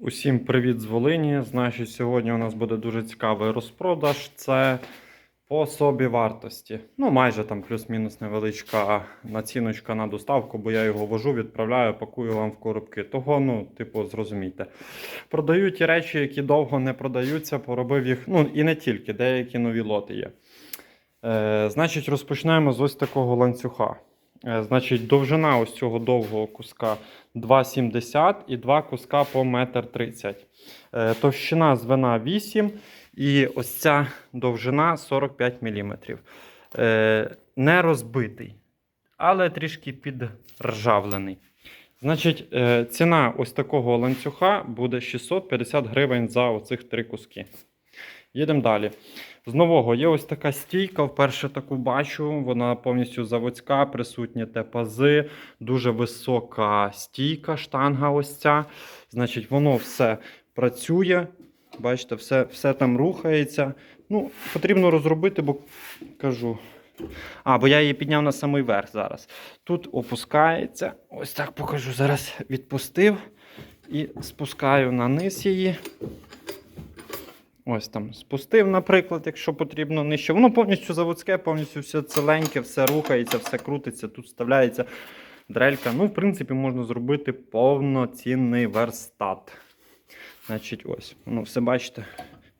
Усім привіт з Волині. Значить, сьогодні у нас буде дуже цікавий розпродаж. Це по собі вартості. Ну, майже там плюс-мінус невеличка націночка на доставку, бо я його вожу, відправляю, пакую вам в коробки. Того, ну, типу, зрозумійте. Продаю ті речі, які довго не продаються, поробив їх. Ну і не тільки, деякі нові лоти є. Е, значить, розпочнемо з ось такого ланцюга. Е, значить, довжина ось цього довгого куска 2,70 і два куска по 1,30 м. Е, Товщина звена 8 і ось ця довжина 45 мм. Е, Не розбитий, але трішки підржавлений. Значить, ціна ось такого ланцюга буде 650 гривень за оцих три куски. Їдемо далі. З нового є ось така стійка. Вперше таку бачу. Вона повністю заводська, присутні те пази, дуже висока стійка, штанга ось ця. Значить, воно все працює. Бачите, все, все там рухається. Ну, потрібно розробити, бо кажу. А, бо я її підняв на самий верх зараз. Тут опускається. Ось так покажу. Зараз відпустив і спускаю на низ її. Ось там спустив, наприклад, якщо потрібно нижче. Воно повністю заводське, повністю все ціленьке, все рухається, все крутиться, тут вставляється дрелька. Ну, в принципі, можна зробити повноцінний верстат. Значить, ось, воно все бачите.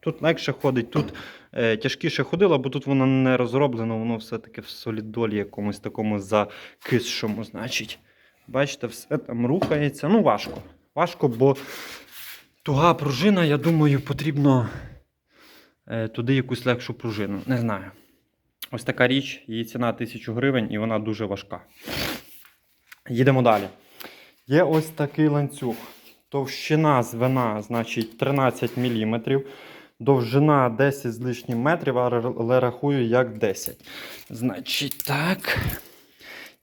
Тут легше ходить, тут е, тяжкіше ходило, бо тут воно не розроблено, воно все-таки в солідолі якомусь такому закисшому. Значить, бачите, все там рухається. Ну, важко. Важко, бо туга пружина, я думаю, потрібно туди якусь легшу пружину. Не знаю. Ось така річ, її ціна 1000 гривень і вона дуже важка. Їдемо далі. Є ось такий ланцюг. Товщина звена, значить, 13 мм. Довжина 10 з лишнім метрів, але рахую як 10. Значить, так.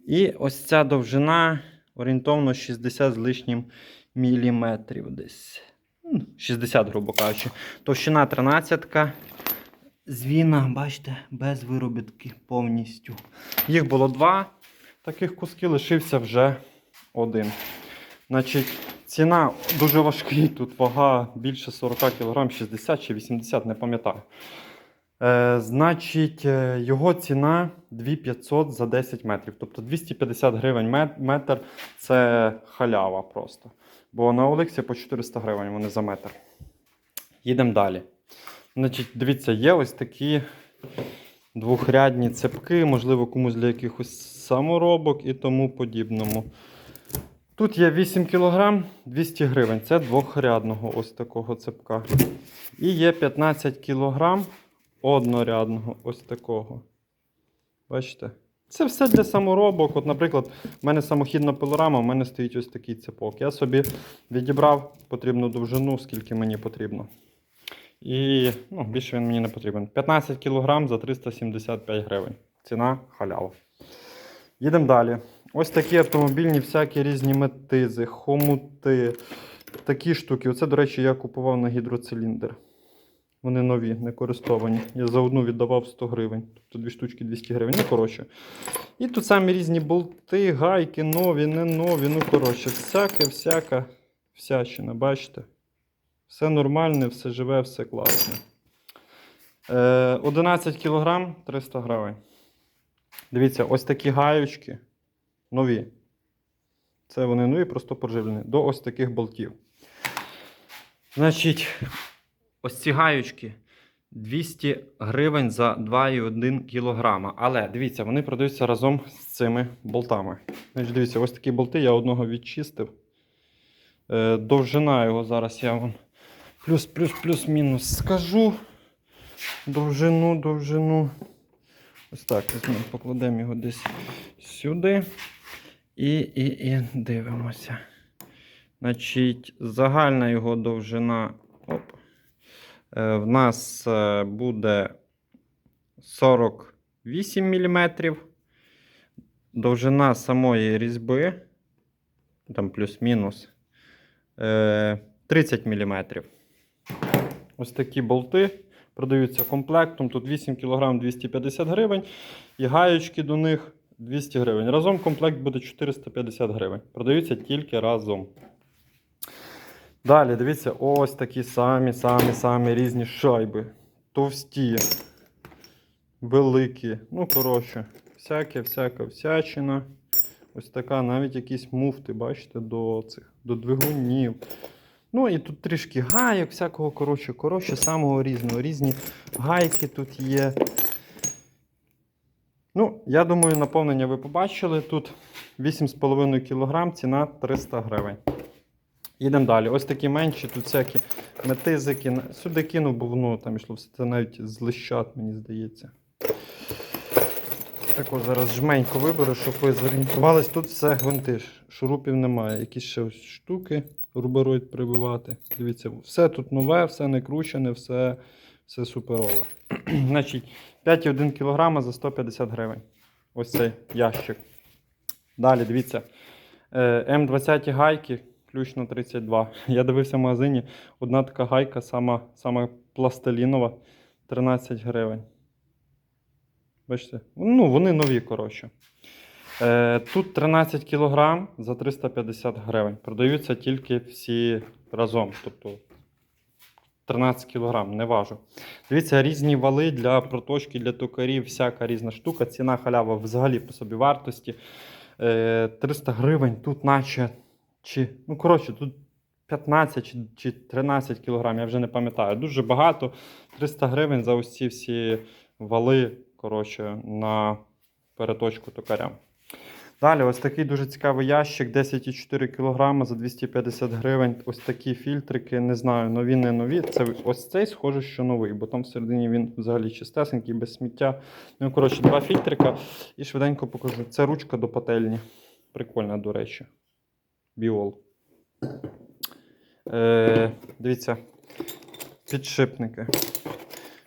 І ось ця довжина орієнтовно 60 з лишнім міліметрів десь. Ну, 60, грубо кажучи. Товщина 13. Звіна, бачите, без виробітки повністю. Їх було два таких куски, лишився вже один. Значить, ціна дуже важкий. Тут вага більше 40 кг, 60 чи 80, не пам'ятаю. Е, значить, е, його ціна 2500 за 10 метрів. Тобто 250 гривень метр це халява просто. Бо на Олексі по 400 гривень вони за метр. Їдемо далі. Значить, дивіться, є ось такі двохрядні цепки, можливо, комусь для якихось саморобок і тому подібному. Тут є 8 кг 200 гривень. Це двохрядного ось такого цепка. І є 15 кг однорядного ось такого. Бачите? Це все для саморобок. От, наприклад, в мене самохідна пилорама, в мене стоїть ось такий цепок. Я собі відібрав потрібну довжину, скільки мені потрібно. І ну, більше він мені не потрібен. 15 кг за 375 гривень. Ціна халява. Їдемо далі. Ось такі автомобільні, всякі різні метизи, хомути, такі штуки. Оце, до речі, я купував на гідроциліндр. Вони нові, не користовані. Я за одну віддавав 100 гривень. Тобто дві штучки 200 гривень. Ну, коротше. І тут самі різні болти, гайки, нові, не нові. Ну, коротше, всяке, всяка всячина, бачите? Все нормальне, все живе, все класне. Е, 11 кг 300 гривень. Дивіться, ось такі гаючки нові. Це вони нові, просто поживлені. До ось таких болтів. Значить, ось ці гаючки 200 гривень за 2,1 кг. Але дивіться, вони продаються разом з цими болтами. Значить, дивіться, ось такі болти я одного відчистив. Е, довжина його зараз я вам плюс, плюс, плюс, мінус скажу. Довжину, довжину. Ось так, покладемо його десь сюди. І, і, і дивимося. Значить, загальна його довжина. Оп, в нас е, буде 48 мм. Довжина самої різьби, там плюс-мінус, е, 30 мм. Ось такі болти продаються комплектом. Тут 8 кг 250 гривень. І гаєчки до них 200 гривень. Разом комплект буде 450 гривень. Продаються тільки разом. Далі, дивіться, ось такі самі, самі, самі різні шайби. Товсті, великі. Ну, коротше, всяке, всяка всячина. Ось така, навіть якісь муфти, бачите, до цих, до двигунів. Ну і тут трішки гайок, всякого коротше, коротше, самого різного. Різні гайки тут є. Ну, я думаю, наповнення ви побачили. Тут 8,5 кг, ціна 300 гривень. Їдемо далі. Ось такі менші, тут всякі метизики. Сюди кинув, бо воно там йшло все це навіть з лищат, мені здається. Так ось зараз жменько виберу, щоб ви зорієнтувались. Тут все гвинти. Шурупів немає. Якісь ще ось штуки, рубероїд прибивати. Дивіться, все тут нове, все не кручене, все, все суперове. Значить, 5,1 кг за 150 гривень. Ось цей ящик. Далі, дивіться. Е, М20 гайки, ключ на 32. Я дивився в магазині. Одна така гайка, сама, сама пластилінова, 13 гривень. Бачите? Ну, вони нові, коротше. Е, тут 13 кг за 350 гривень. Продаються тільки всі разом. Тобто 13 кг, не важу. Дивіться, різні вали для проточки, для токарів, всяка різна штука. Ціна халява взагалі по собі вартості. Е, 300 гривень тут, наче. Чи, ну, коротше, тут 15 чи, чи 13 кг, я вже не пам'ятаю. Дуже багато. 300 гривень за ось ці всі вали, коротше, на переточку токаря. Далі, ось такий дуже цікавий ящик, 10,4 кг за 250 гривень. Ось такі фільтрики, не знаю, нові, не нові. Це ось цей схоже, що новий, бо там всередині він взагалі чистесенький, без сміття. Ну, коротше, два фільтрика і швиденько покажу. Це ручка до пательні. Прикольна, до речі. Біол. Е, дивіться, підшипники.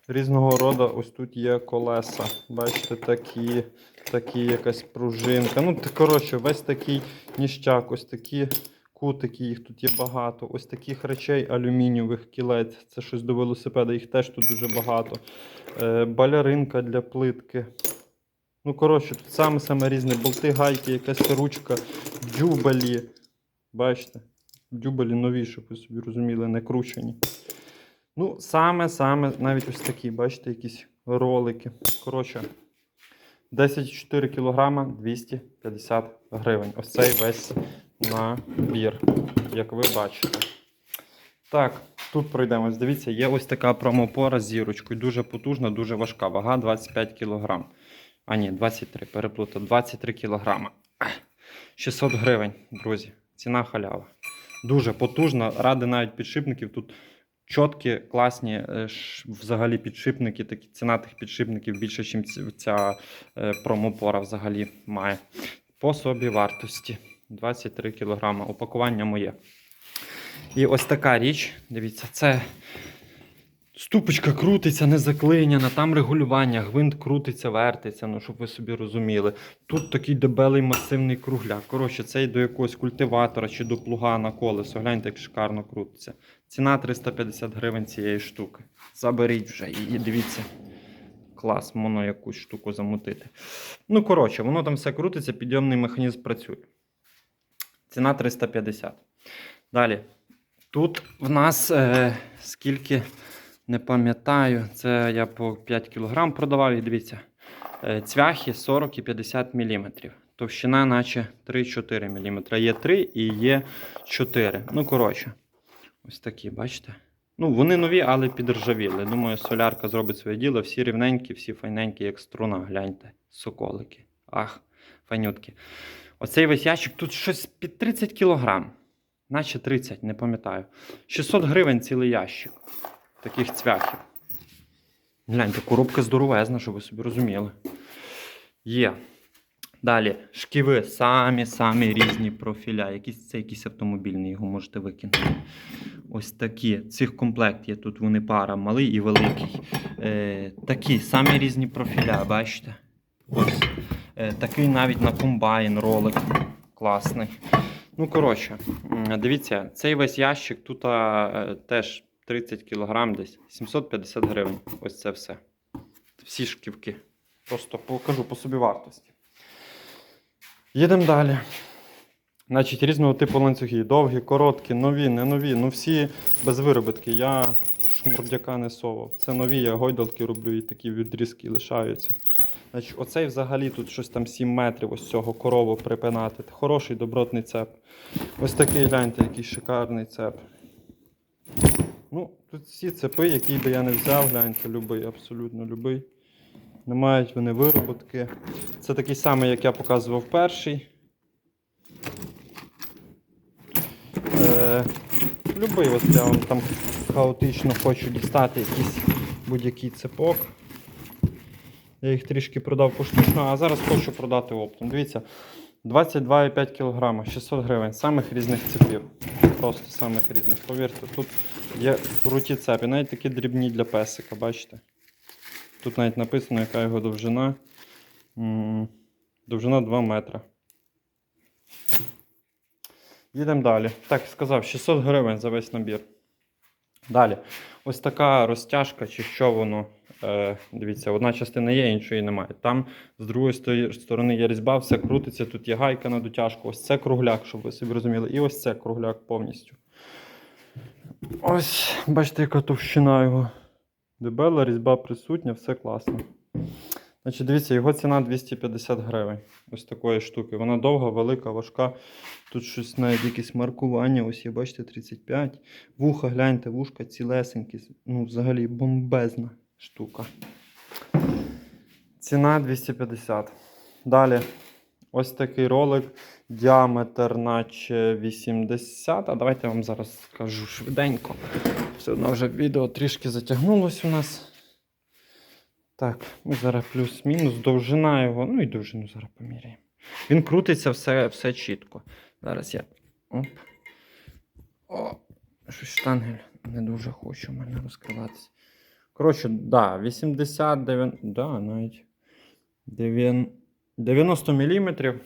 Різного роду ось тут є колеса. Бачите, такі, такі якась пружинка. Ну, коротше, весь такий ніщак, ось такі кутики, їх тут є багато. Ось таких речей алюмінієвих кілець. Це щось до велосипеда, їх теж тут дуже багато. Е, баляринка для плитки. Ну, коротше, тут саме саме різне болти, гайки, якась ручка, дюбелі. Бачите? Дюбелі нові, щоб ви собі розуміли, не кручені. Ну, саме-саме навіть ось такі, бачите, якісь ролики. Коротше, 10,4 кг 250 гривень. Ось цей весь набір, як ви бачите. Так, тут пройдемось. Дивіться, є ось така промопора з зірочкою. Дуже потужна, дуже важка. Вага 25 кг. А ні, 23, переплутав. 23 кг. 600 гривень, друзі. Ціна халява. Дуже потужна. Ради навіть підшипників тут чіткі, класні е, взагалі підшипники. Такі ціна тих підшипників більше, ніж ця е, промопора взагалі має. По собі вартості 23 кг. Упакування моє. І ось така річ. Дивіться, це ступочка крутиться, не заклиняна, там регулювання, гвинт крутиться, вертиться, ну щоб ви собі розуміли. Тут такий дебелий масивний кругляк. Коротше, цей до якогось культиватора чи до плуга на колесо. Гляньте, як шикарно крутиться. Ціна 350 гривень цієї штуки. Заберіть вже і дивіться. Клас, моно якусь штуку замутити. Ну, коротше, воно там все крутиться, підйомний механізм працює. Ціна 350. Далі. Тут в нас е, скільки не пам'ятаю, це я по 5 кг продавав і дивіться. Е, цвяхи 40 і 50 мм. Товщина, наче 3-4 мм. Є 3 і є 4. Ну, коротше, ось такі, бачите? Ну, вони нові, але підржавіли. Думаю, солярка зробить своє діло. Всі рівненькі, всі файненькі, як струна. Гляньте. Соколики. Ах, файнютки. Оцей весь ящик тут щось під 30 кг. Наче 30, не пам'ятаю. 600 гривень цілий ящик таких цвяхів. Гляньте, коробка здоровезна, щоб ви собі розуміли. Є. Далі, шківи, самі-самі різні профіля. Якийсь, це якийсь автомобільний, його можете викинути. Ось такі. Цих комплект є тут вони пара, малий і великий. Е, такі самі різні профіля, бачите? Ось. Е, такий навіть на комбайн ролик. Класний. Ну, коротше, дивіться, цей весь ящик тут а, е, теж 30 кг десь, 750 гривень. Ось це все. Всі шківки. Просто покажу по собі вартості. Їдемо далі. Значить, різного типу ланцюги. Довгі, короткі, нові, не нові. Ну всі без виробітки. Я шмурдяка не совав. Це нові, я гойдалки роблю і такі відрізки лишаються. Значить, оцей взагалі тут щось там 7 метрів ось цього корову припинати. Хороший добротний цеп. Ось такий гляньте, який шикарний цеп. Ну, тут всі цепи, які би я не взяв, гляньте, любий, абсолютно любий. Не мають вони вироботки. Це такий самий, як я показував перший. Е, любий, от я вам там хаотично хочу дістати якийсь будь-який цепок. Я їх трішки продав поштучно, а зараз хочу продати оптом. Дивіться, 22,5 кг, 600 гривень, самих різних цепів. Просто самих різних. Повірте, тут є круті цепи, навіть такі дрібні для песика, бачите? Тут навіть написано, яка його довжина. Довжина 2 метра. Їдемо далі. Так, сказав, 600 гривень за весь набір. Далі. Ось така розтяжка, чи що воно. Е, дивіться, одна частина є, іншої немає. Там з другої сторони є різьба, все крутиться, тут є гайка на дотяжку. Ось це кругляк, щоб ви собі розуміли. І ось це кругляк повністю. Ось, бачите, яка товщина його. Дебела, різьба присутня, все класно. Значить, дивіться, його ціна 250 гривень. Ось такої штуки. Вона довга, велика, важка. Тут щось навіть якісь маркування. Ось є, бачите, 35. Вуха, гляньте, вушка цілесенькі. Ну, взагалі бомбезна штука. Ціна 250. Далі. Ось такий ролик. Діаметр, наче 80. А давайте я вам зараз скажу швиденько. Все одно вже відео трішки затягнулось у нас. Так, ми зараз плюс-мінус. Довжина його. Ну і довжину зараз поміряємо. Він крутиться все, все чітко. Зараз я. Оп. О, щось штангель не дуже хоче у мене розкриватися. Коротше, да, 80, 90, да, навіть 90 мм.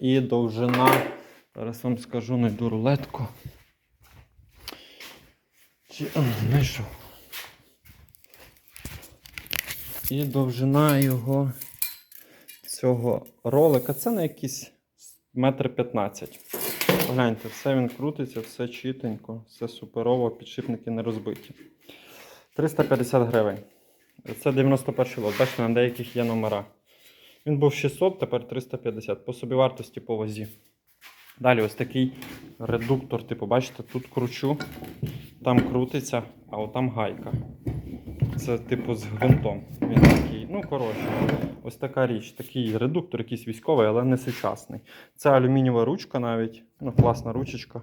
І довжина. Зараз вам скажу, найду рулетку. Чи, знайшов. І довжина його цього ролика. Це на якісь метр 15. Погляньте, все він крутиться, все чітенько, все суперово, підшипники не розбиті. 350 гривень. Це 91 лот. Бачите, на деяких є номера. Він був 600, тепер 350 по собівартості по вазі. Далі ось такий редуктор, типу, бачите, тут кручу, там крутиться, а отам гайка. Це типу з гвинтом. Він такий, ну коротше, ось така річ. Такий редуктор, якийсь військовий, але не сучасний. Це алюмінієва ручка навіть. Ну, класна ручечка.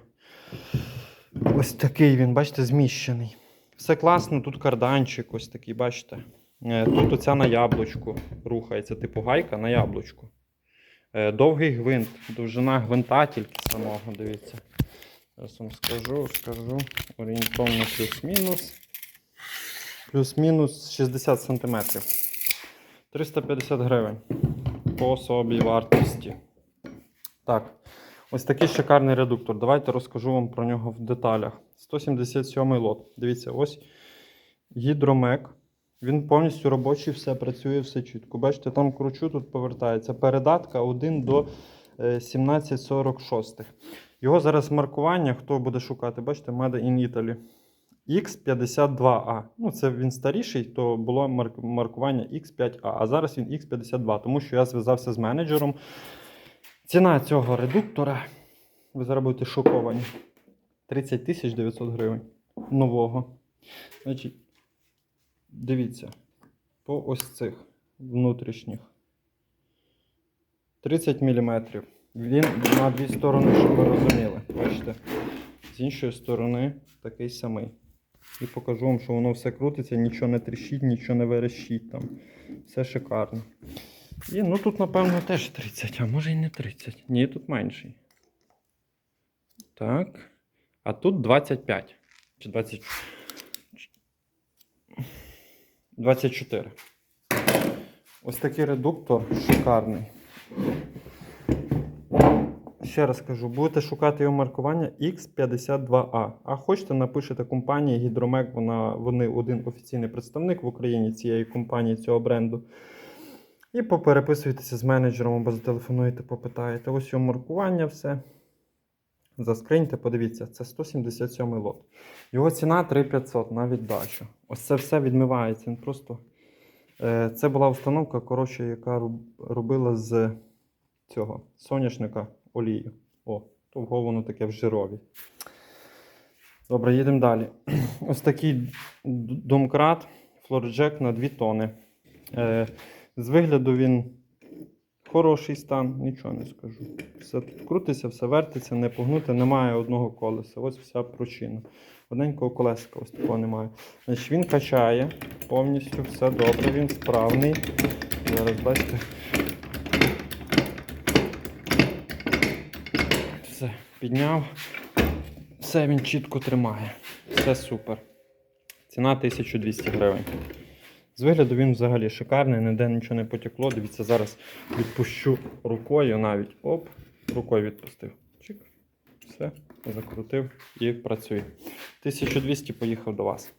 Ось такий він, бачите, зміщений. Все класно, тут карданчик, ось такий, бачите. Е, Тут оця на яблучку рухається, типу гайка на яблучку. Е, Довгий гвинт, довжина гвинта тільки самого, дивіться. Зараз вам скажу, скажу. Орієнтовно плюс-мінус. Плюс-мінус 60 см. 350 гривень по собі вартості. Так, ось такий шикарний редуктор. Давайте розкажу вам про нього в деталях. 177 лот. Дивіться, ось гідромек. Він повністю робочий, все працює, все чітко. Бачите, там кручу, тут повертається. Передатка 1 до е, 1746. Його зараз маркування, хто буде шукати, бачите, Made in Italy. X52A. Ну, це він старіший, то було маркування X5A, а зараз він X52, тому що я зв'язався з менеджером. Ціна цього редуктора, ви зараз будете шоковані. 30 тисяч 900 гривень. Нового. Значить, дивіться, по ось цих внутрішніх. 30 мм. Він на дві сторони, щоб ви розуміли. Бачите? З іншої сторони такий самий. І покажу вам, що воно все крутиться, нічого не тріщить, нічого не верещить там. Все шикарно. І ну тут, напевно, теж 30, а може і не 30. Ні, тут менший. Так. А тут 25. Чи 20... 24. Ось такий редуктор шикарний. Ще раз кажу, будете шукати його маркування X52A. А хочете, напишете компанії Гідромек, вона, вони один офіційний представник в Україні цієї компанії, цього бренду. І попереписуєтеся з менеджером або зателефонуєте, попитаєте. Ось його маркування, все. Заскриньте, подивіться, це 177 лот. Його ціна 3500 на віддачу. Ось це все відмивається. Він просто. Е, Це була установка, коротше, яка робила з цього соняшника олію. О, того воно таке в жирові. Добре, їдемо далі. Ось такий домкрат флорджек на 2 тони. Е, з вигляду він хороший стан, нічого не скажу. Все тут крутиться, все вертиться, не погнуте, немає одного колеса. Ось вся причина. Одненького колесика ось такого немає. Значить, він качає повністю, все добре, він справний. Зараз бачите. Все, підняв. Все він чітко тримає. Все супер. Ціна 1200 гривень. З вигляду він взагалі шикарний, ніде нічого не потекло. Дивіться, зараз відпущу рукою навіть. Оп, рукою відпустив. Чик. Все, закрутив і працює. 1200 поїхав до вас.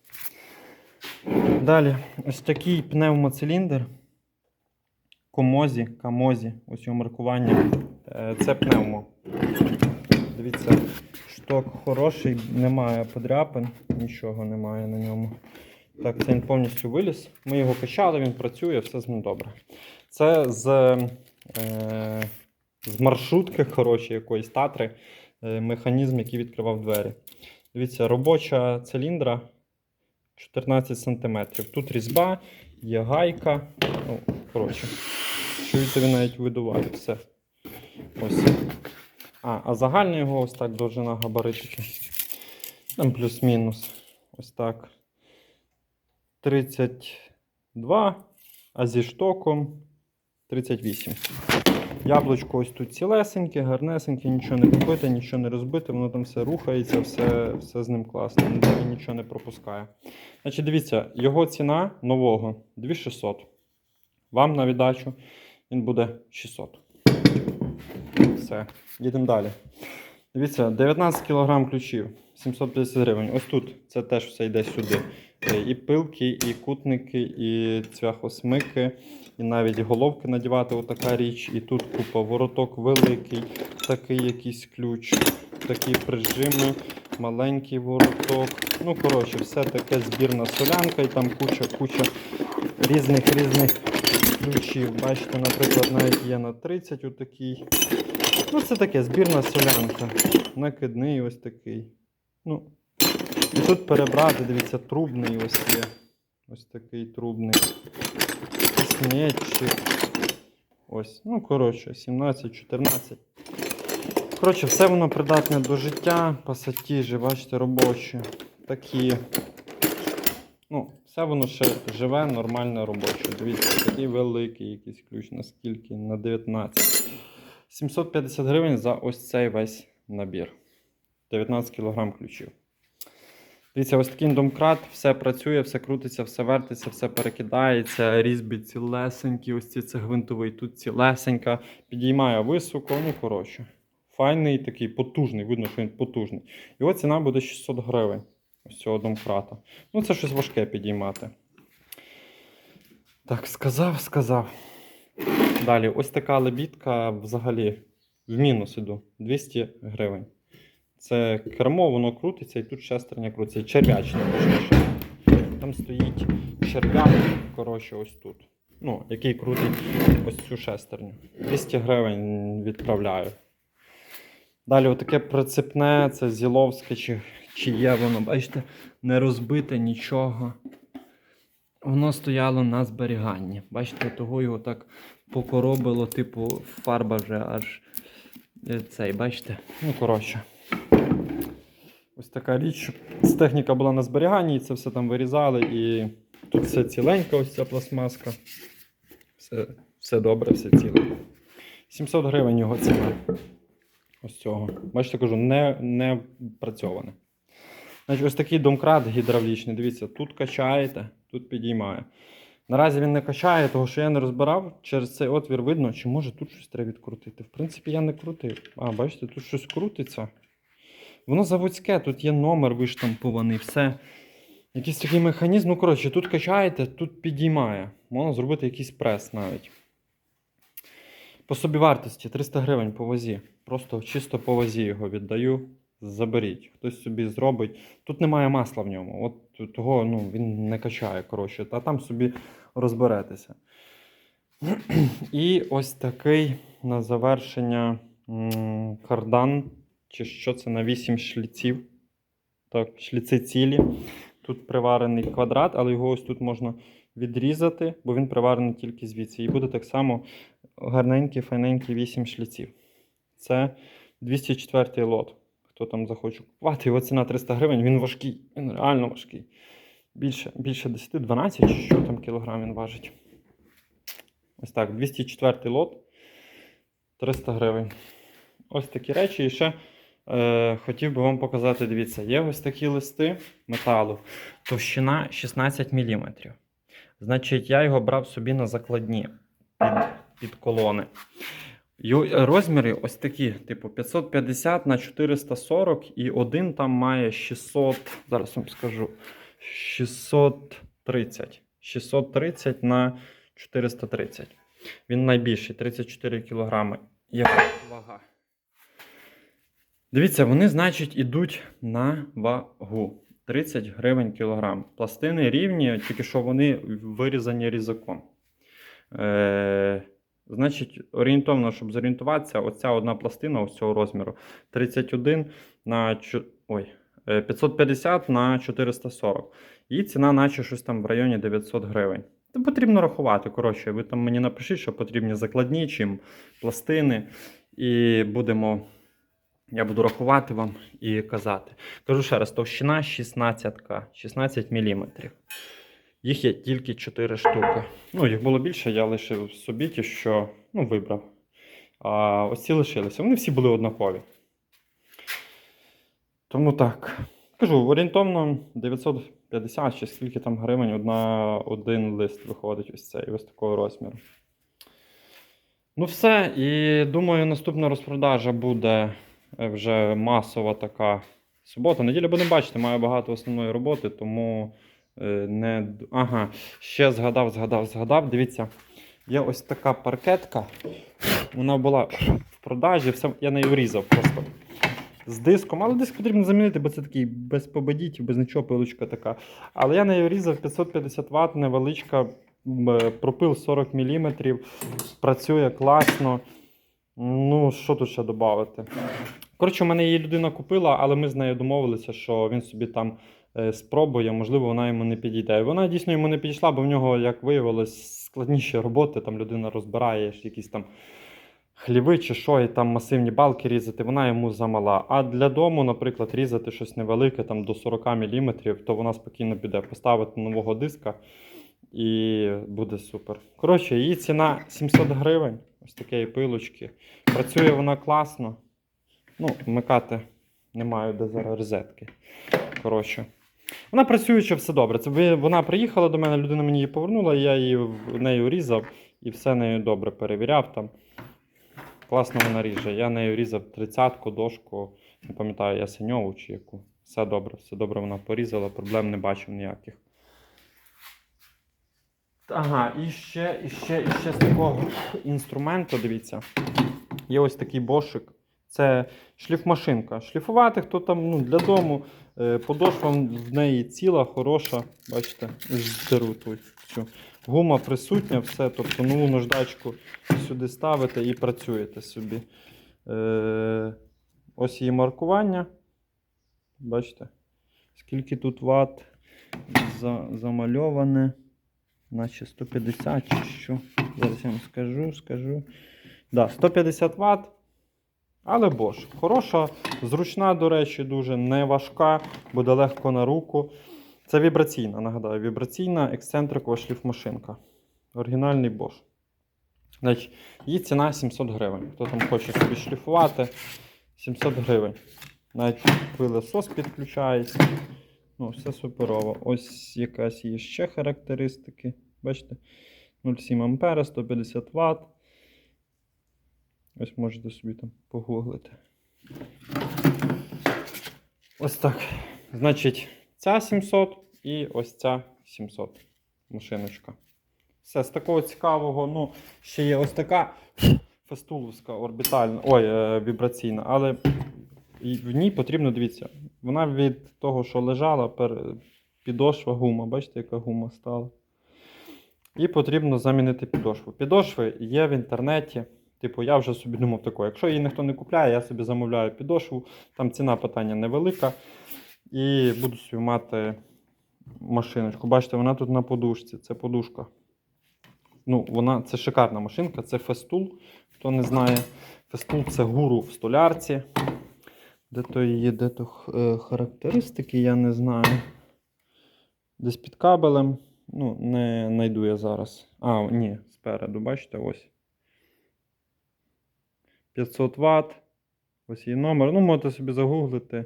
Далі, ось такий пневмоциліндр. Комозі, камозі, ось його маркування. Е, Це пневмо. Дивіться, шток хороший, немає подряпин, нічого немає на ньому. Так, це він повністю виліз. Ми його качали, він працює, все з ним добре. Це з, е, з маршрутки, коротше, якоїсь татри, е, механізм, який відкривав двері. Дивіться, робоча циліндра 14 см. Тут різьба, є гайка. Ну, коротше, чуєте, він навіть видуває все. Ось. А, а загальна його ось так довжина габаритики. Там плюс-мінус. Ось так. 32, а зі штоком 38. Яблучко ось тут цілесеньке, гарнесеньке, нічого не побите, нічого не розбите, воно там все рухається, все, все з ним класно, нічого не пропускає. Значить, дивіться, його ціна нового 2600. Вам на віддачу він буде 600. Все, їдемо далі. Дивіться, 19 кг ключів, 750 гривень. Ось тут це теж все йде сюди. Е, І пилки, і кутники, і цвяхосмики, і навіть головки надівати отака річ. І тут купа вороток великий, такий якийсь ключ, такі прижими, маленький вороток. Ну, коротше, все таке збірна солянка, і там куча-куча різних різних ключів. Бачите, наприклад, навіть є на 30 отакий. Ну, це таке збірна солянка. Накидний ось такий. Ну, і тут перебрати, дивіться, трубний ось є. Ось такий трубний. Снетчик. Ось. Ну, коротше, 17-14. Коротше, все воно придатне до життя. Пасатіжі, бачите, робочі. Такі. Ну, все воно ще живе, нормальне робоче. Дивіться, такий великий якийсь ключ, наскільки? На 19. 750 гривень за ось цей весь набір. 19 кг ключів. Дивіться, ось такий домкрат, все працює, все крутиться, все вертиться, все перекидається, різьби цілесенькі, ось ці це гвинтовий, тут цілесенька, підіймає високо, ну коротше. Файний такий, потужний, видно, що він потужний. Його ціна буде 600 гривень. Ось цього домкрата. Ну, це щось важке підіймати. Так, сказав, сказав. Далі, ось така лебідка взагалі в мінус іду. 200 гривень. Це кермо, воно крутиться і тут шестерня крутиться. Черв'ячне. Там стоїть черв'як, коротше, ось тут. Ну, який крутить ось цю шестерню. 200 гривень відправляю. Далі, отаке прицепне, це зіловське, чи, чи є воно, бачите, не розбите нічого. Воно стояло на зберіганні. Бачите, того його так покоробило, типу, фарба вже аж е, цей, бачите? Ну, коротше. Ось така річ. Техніка була на зберіганні, і це все там вирізали, і тут все ціленька, ось ця пластмаска. Все, все добре, все ціле. 700 гривень його ціна. Ось цього. Бачите, кажу, не, не працьоване. Значить, ось такий домкрат гідравлічний. Дивіться, тут качаєте, тут підіймає. Наразі він не качає, тому що я не розбирав. Через цей отвір видно, чи може тут щось треба відкрутити. В принципі, я не крутив. А, бачите, тут щось крутиться. Воно заводське, тут є номер виштампований, все. Якийсь такий механізм. Ну, коротше, тут качаєте, тут підіймає. Можна зробити якийсь прес навіть. По собівартості 300 гривень по вазі. Просто чисто по вазі його віддаю. Заберіть. Хтось собі зробить. Тут немає масла в ньому. От того ну, він не качає, коротше, а там собі розберетеся. І ось такий на завершення кардан. Чи що це на 8 шліців. Так, шліци цілі. Тут приварений квадрат, але його ось тут можна відрізати, бо він приварений тільки звідси. І буде так само гарненький, файненький 8 шліців. Це 204-й лот. Хто там захоче купувати, його ціна 300 гривень, він важкий, він реально важкий. Більше, більше 10-12, чи що там кілограм він важить. Ось так, 204 лот, 300 гривень. Ось такі речі. І ще е, хотів би вам показати, дивіться, є ось такі листи металу, товщина 16 мм. Значить, я його брав собі на закладні під, під колони. Розміри ось такі, типу 550 на 440, і один там має 600, зараз вам скажу, 630. 630 на 430. Він найбільший, 34 кілограми. Є вага. Дивіться, вони, значить, ідуть на вагу. 30 гривень кілограм. Пластини рівні, тільки що вони вирізані різаком. Е, значить, орієнтовно, щоб зорієнтуватися, оця одна пластина ось цього розміру 31 на ой, е, 550 на 440. І ціна, наче щось там в районі 900 гривень. Це потрібно рахувати. Коротше, ви там мені напишіть, що потрібні закладні, чим пластини. І будемо. Я буду рахувати вам і казати. Кажу ще раз, товщина 16К, 16 мм. Їх є тільки 4 штуки. Ну, їх було більше, я лишив собі ті, що ну, вибрав. А ось ці лишилися. Вони всі були однакові. Тому так. Кажу, орієнтовно 950 чи скільки там гривень одна, один лист виходить ось цей, ось такого розміру. Ну, все. І думаю, наступна розпродажа буде вже масова така субота. Неділя будемо бачити, маю багато основної роботи, тому е, не. Ага, ще згадав, згадав, згадав. Дивіться, є ось така паркетка. Вона була в продажі, все, я нею врізав просто з диском, але диск потрібно замінити, бо це такий без победітів, без нічого пилочка така. Але я нею різав 550 Вт, невеличка, пропил 40 мм, працює класно. Ну, що тут ще додати? Коротше, у мене її людина купила, але ми з нею домовилися, що він собі там е, спробує, можливо, вона йому не підійде. Вона дійсно йому не підійшла, бо в нього, як виявилось, складніші роботи. Там людина розбирає якісь там хліви чи що, і там масивні балки різати, вона йому замала. А для дому, наприклад, різати щось невелике, там до 40 мм, то вона спокійно піде поставити нового диска і буде супер. Коротше, її ціна 700 гривень, ось такої пилочки. Працює вона класно. Ну, вмикати не маю де зараз розетки. Коротше. Вона працююча, все добре. Це вона приїхала до мене, людина мені її повернула, я її в нею різав і все нею добре перевіряв там. Класно вона ріже. Я нею різав тридцятку, дошку, не пам'ятаю, ясеньову чи яку. Все добре, все добре вона порізала, проблем не бачив ніяких. Ага, і ще, і ще, і ще з такого інструменту, дивіться. Є ось такий бошик. Це шліфмашинка. Шліфувати, хто там ну, для дому. Е, Подошва в неї ціла, хороша. Бачите, здеру тут цю. Гума присутня, все. Тобто нову наждачку сюди ставите і працюєте собі. Е, ось її маркування. Бачите? Скільки тут ват замальоване. Наче 150 чи що. Зараз я вам скажу, скажу. Да, 150 Вт. Але Bosch. Хороша, зручна, до речі, дуже не важка, буде легко на руку. Це вібраційна, нагадаю, вібраційна ексцентрикова шліфмашинка. Оригінальний Bosch. Значить, її ціна 700 гривень. Хто там хоче собі шліфувати, 700 гривень. Навіть пилосос підключається. Ну, все суперово. Ось якась є ще характеристики. Бачите? 0,7 ампера, 150 Вт. Ось можете собі там погуглити. Ось так. Значить, ця 700 і ось ця 700 машиночка. Все, з такого цікавого, ну, ще є ось така фестуловська орбітальна, ой, е, вібраційна, але в ній потрібно, дивіться, вона від того, що лежала, пер, підошва гума, бачите, яка гума стала. І потрібно замінити підошву. Підошви є в інтернеті. Типу, я вже собі думав тако, якщо її ніхто не купляє, я собі замовляю підошву, там ціна питання невелика. І буду собі мати машиночку. Бачите, вона тут на подушці. Це подушка. Ну, вона це шикарна машинка, це фестул. Хто не знає, фестул це гуру в столярці. Де то її, де то е, характеристики, я не знаю. Десь під кабелем. Ну, не знайду я зараз. А, ні, спереду, бачите, ось. 500 Вт. Ось її номер. Ну, можете собі загуглити.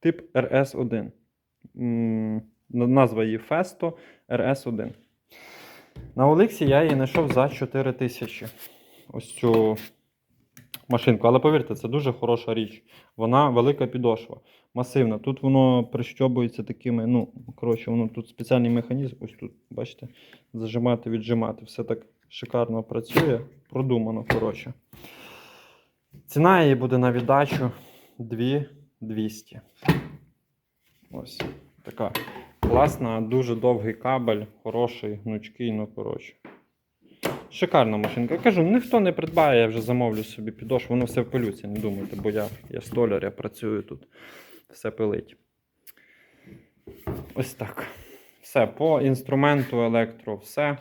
Тип RS1. Назва її Festo RS1. На Олексі я її знайшов за 4 тисячі. Ось цю машинку. Але повірте, це дуже хороша річ. Вона велика підошва, масивна. Тут воно прищобується такими, ну, коротше, воно тут спеціальний механізм. Ось тут, бачите, зажимати, віджимати. Все так шикарно працює, продумано, коротше. Ціна її буде на віддачу 2200. Ось така класна, дуже довгий кабель, хороший, гнучкий, ну коротше. Шикарна машинка. Кажу, ніхто не придбає, я вже замовлю собі підошву, воно все в пилюці, не думайте, бо я, я столяр, я працюю тут, все пилить. Ось так. Все, по інструменту електро, все.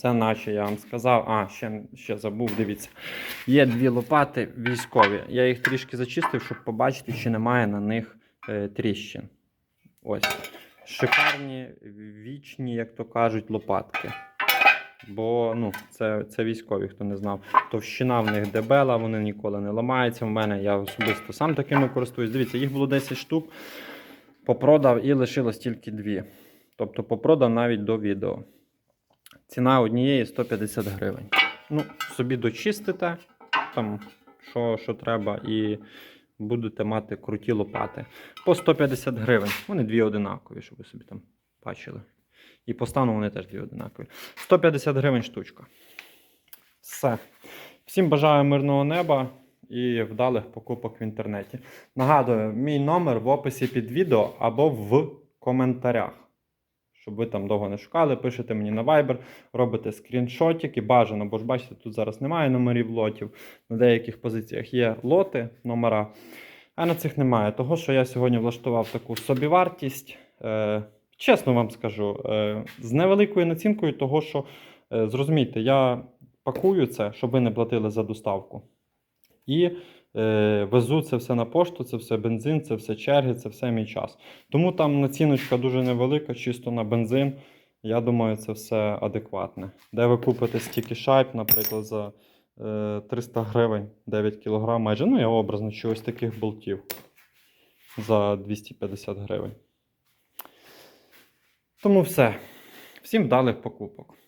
Все наче я вам сказав. А, ще, ще забув, дивіться. Є дві лопати військові. Я їх трішки зачистив, щоб побачити, чи немає на них е, тріщин. Ось. Шикарні, вічні, як то кажуть, лопатки. Бо ну, це, це військові, хто не знав. Товщина в них дебела, вони ніколи не ламаються. В мене я особисто сам такими користуюсь. Дивіться, їх було 10 штук, попродав і лишилось тільки дві. Тобто попродав навіть до відео. Ціна однієї 150 гривень. Ну, собі дочистите, там, що, що треба, і будете мати круті лопати. По 150 гривень. Вони дві одинакові, щоб ви собі там бачили. І по стану вони теж дві одинакові. 150 гривень штучка. Все. Всім бажаю мирного неба і вдалих покупок в інтернеті. Нагадую, мій номер в описі під відео або в коментарях. Щоб ви там довго не шукали, пишете мені на Viber, робите скріншотики, бажано, бо ж бачите, тут зараз немає номерів лотів. На деяких позиціях є лоти, номера, а на цих немає. Того, що я сьогодні влаштував таку собівартість. Е, чесно вам скажу, е, з невеликою націнкою, того, що е, зрозумійте, я пакую це, щоб ви не платили за доставку. І везу це все на пошту, це все бензин, це все черги, це все мій час. Тому там націночка дуже невелика, чисто на бензин. Я думаю, це все адекватне. Де ви купите стільки шайб, наприклад, за е, 300 гривень 9 кг майже. Ну, я образно, чи ось таких болтів за 250 гривень. Тому все. Всім вдалих покупок.